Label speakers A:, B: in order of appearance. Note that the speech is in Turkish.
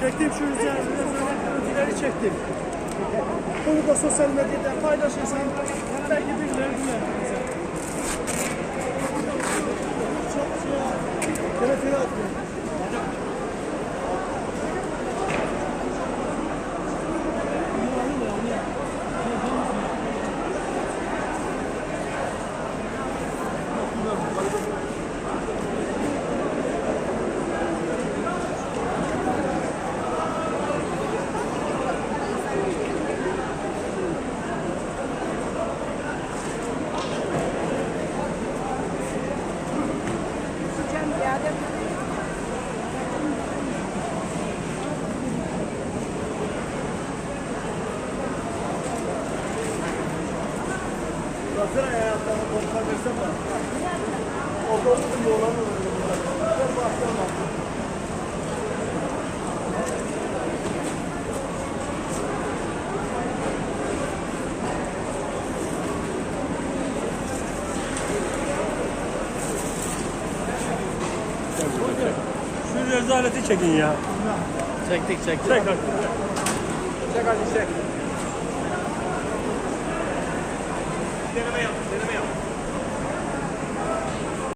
A: Çektim şu üzerine görüntüleri çektim. Bunu da sosyal medyada paylaşırsan Baksana ya ayaklarını kontrol etsem ben. Olmadı yoğulan olur. Ben.
B: Şu rezaleti çekin ya.
A: Çektik çektik.
B: Çek hadi.
A: Çek hadi çek.
B: Tiene miedo, tiene miedo.